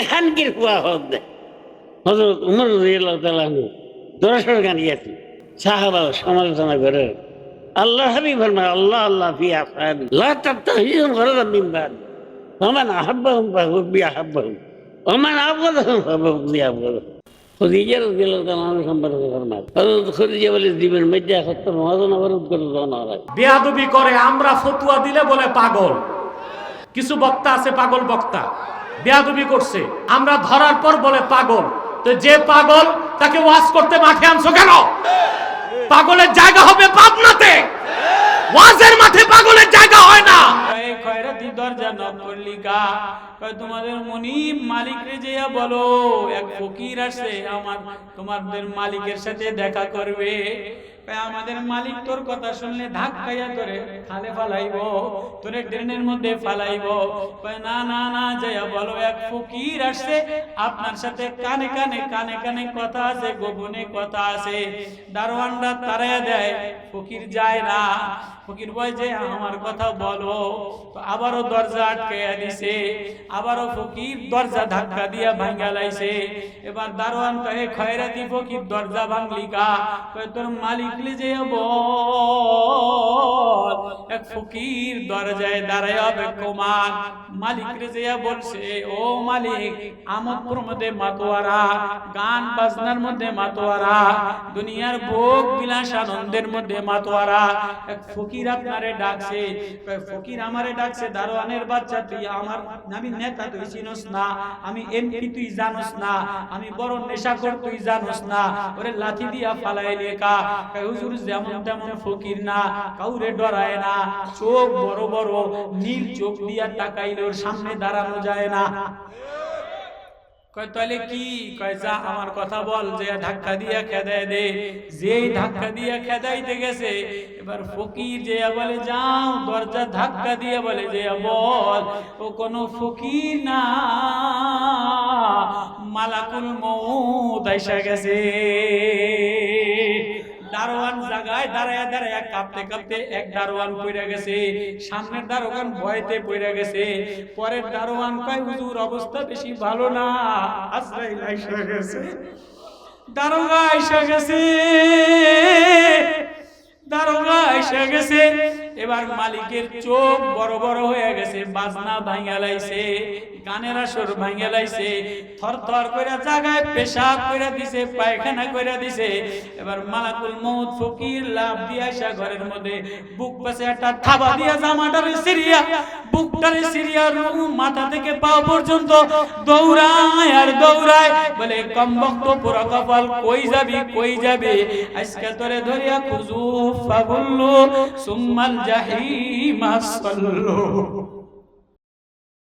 এখানকার হুয়া হক হজরত উমর গান সাহাবা সমালোচনা করে আল্লাহ ফরমায়, আল্লাহ আল্লাহ, ফি গরাদাম মিন বাদ। ওমান আহাব্বাহুম ফাহুব্বি আহাব্বাহুম, ওমান আবগাদাহুম খদিজা রাদিয়াল্লাহু তাআলা সম্পর্কে হযরত খদিজা বলে দিবেন মধ্যে মহাজন অবরোধ করে দেওয়া না বেয়াদবি করে, আমরা ফতুয়া দিলে বলে পাগল। কিছু বক্তা আছে, পাগল বক্তা। বেয়াদবি করছে। আমরা ধরার পর বলে পাগল। তো যে পাগল তাকে ওয়াজ করতে মাঠে আনছো কেন? পাগলের জায়গা হবে পাবনাতে। ওয়াজের মাঠে পাগলের জায়গা হয় না। দেখা করবে। আমাদের মালিক তোর কথা শুনলে ধাক্কাইয়া ধরে খালে ফালাইব, তোরে ড্রেনের মধ্যে ফালাইব। না না না, যাইয়া বলো, এক ফকির আসছে, আপনার সাথে কানে কানে কানে কানে কথা আছে, গোপনে কথা আছে। দারোয়ানরা তারাইয়া দেয়, ফকির যায় না। ফকির বয় যে, আমার কথা বলো। তো আবারও দরজা আটকাইয়া দিছে। আবারও ফকির দরজা ধাক্কা দিয়া ভাঙ্গা লাইছে। এবার দারোয়ান কহে খয়রাতি ফকির, দরজা ভাঙলি কা? কয়, তোর মালিক লে যে বল, এক ফকির দরজায় বেকুমান মালিক রে বলছে, ও মালিক প্রমোদে মাতোয়ারা, গান বাজনার মধ্যে মাতোয়ারা, দুনিয়ার ভোগ বিলাস আনন্দের মধ্যে মাতোয়ারা। এক ফকির আপনারে ডাকছে ফকির আমারে ডাকছে, দারোয়ানের বাচ্চা, তুই আমার আমি নেতা, তুই চিনস না। আমি এমপি, তুই জানোস না। আমি বড় নেশাখোর, তুই জানোস না। ওরে লাথি দিয়া ফালাই লেখা। হুজুর যেমন তেমন ফকির না, কাউরে ডরায় না, চোখ বড় বড়, নীল চোখ দিয়া সামনে দাঁড়ানো যায় না। আমার কথা বল, যে ধাক্কা দিয়া দে। ধাক্কা দিয়া খেদাইতে গেছে, এবার ফকির যে বলে, যাও, দরজা ধাক্কা দিয়ে, বলে যে বল, ও কোনো ফকির না। মালাকুল মউত আইসা গেছে। দারোয়ান দাঁড়ায় দাঁড়ায় কাঁপতে কাঁপতে এক দারোয়ান পড়ে গেছে। সামনের দারোয়ান ভয়তে পড়ে গেছে। পরের দারোয়ান কয়, হুজুর, অবস্থা বেশি ভালো না। আজরাইল আইসা গেছে। দারোগা আইসা গেছে। দারোগা আইসা গেছে। এবার মালিকের চোখ বড় বড় হয়ে গেছে, বাজনা ভাঙা লাইছে, গানের আসর ভাঙা লাইছে থর থর করে জায়গায় পেশাব করে দিছে, পায়খানা করে দিছে। এবার মালাকুল মৌত ফকির লাভ দিয়ে আসা ঘরের মধ্যে, বুক পাশে একটা থাবা দিয়ে জামাটা সিরিয়া বুকটারে সিরিয়া রুম মাথা থেকে পা পর্যন্ত দৌড়ায় আর দৌড়ায়। বলে, কম বক্ত পুরো কপাল কই যাবি, কই যাবে? আজকে তোরে ধরিয়া খুজু ফাগুল্লু, সুম্মাল জাহিমা সাল্লু।